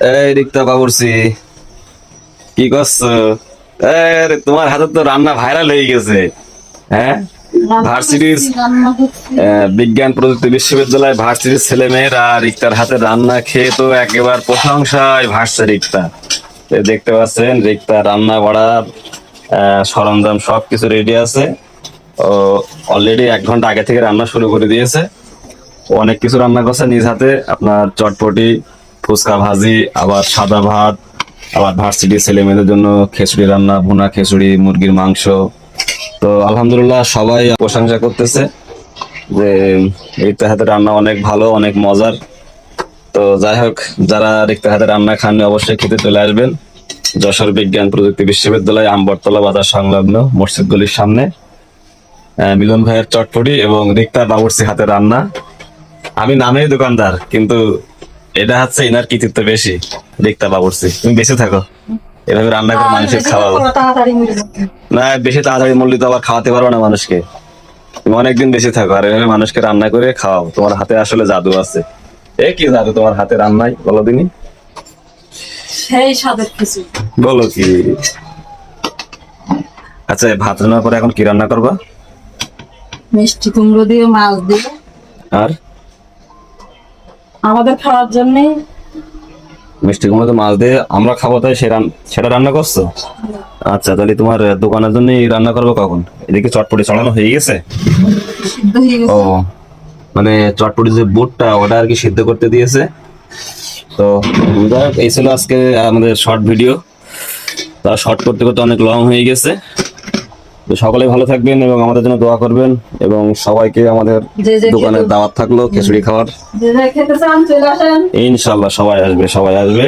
এই রিক্তা বাবুরসি কি করছ? এই তোমার হাতে তো রান্না ভাইরাল হয়ে গেছে হ্যাঁ? ভার্সিটির বিজ্ঞান প্রযুক্তি বিশ্ববিদ্যালয় ভার্সিটির ছেলে মেয়েরা রিক্তার হাতে রান্না খেয়ে তো একেবারে প্রশংসায় ভাসছে রিক্তা। দেখতে পাচ্ছেন রিক্তা রান্না বাড়ার সরঞ্জাম সবকিছু রেডি আছে। ও অলরেডি এক ঘণ্টা আগে থেকে রান্না শুরু করে দিয়েছে। অনেক কিছু রান্না করছে নিজ হাতে আপনার চটপটি ফুচকা ভাজি, আবার সাদা ভাত, আবার ভার্সিটি ছেলে মেয়েদের জন্য খিচুড়ি রান্না, ভুনা খিচুড়ি, মুরগির মাংস। তো আলহামদুলিল্লাহ সবাই প্রশংসা করতেছে যে রিক্তার হাতে রান্না অনেক ভালো, অনেক মজার। তো যাই হোক, যারা রিক্তার হাতে রান্না খাননি অবশ্যই খেতে চলে আসবেন। যশোর বিজ্ঞান প্রযুক্তি বিশ্ববিদ্যালয় আমবরতলা বাজার সংলগ্ন মসজিদ গলির সামনে। মিলন ভাইয়ের চটপটি এবং রিক্তা বাবুর্চি হাতে রান্না। আমি নামেই দোকানদার, কিন্তু এটা হচ্ছে ইনার কৃতিত্ব বেশি বাবুর্চি তুমি বেঁচে থাকো। এভাবে রান্না করে মানুষের। না বেশি তাড়াতাড়ি তো আবার খাওয়াতে পারো না মানুষকে। তুমি অনেকদিন বেশি থাকো আর এভাবে মানুষকে রান্না করে খাওয়াও। তোমার হাতে আসলে জাদু আছে। এ কি জাদু তোমার হাতে রান্নায়? বলো দিনি। সেই স্বাদের কিছু বলো কি। আচ্ছা ভাত রান্নার পরে এখন কি রান্না করবা? মিষ্টি কুমড়ো দিয়ে মাছ দিয়ে। আর? আমাদের খাওয়ার জন্য মিষ্টি কুমড়ো তো মাছ দিয়ে আমরা খাব তাই সেটা রান্না করছ? আচ্ছা তাহলে তোমার দোকানের জন্য রান্না করব কখন? এদিকে চটপটি চড়ানো হয়ে গেছে? ও মানে চটপটি যে বুটটা ওটা আর কি সিদ্ধ করতে দিয়েছে। তো এই ছিল আজকে আমাদের শর্ট ভিডিও তা শর্ট করতে করতে অনেক লং হয়ে গেছে। তো সকলে ভালো থাকবেন এবং আমাদের জন্য দোয়া করবেন এবং সবাইকে আমাদের দোকানের দাওয়াত থাকল খিচুড়ি খাওয়ার। ইনশাল্লাহ সবাই আসবে সবাই আসবে।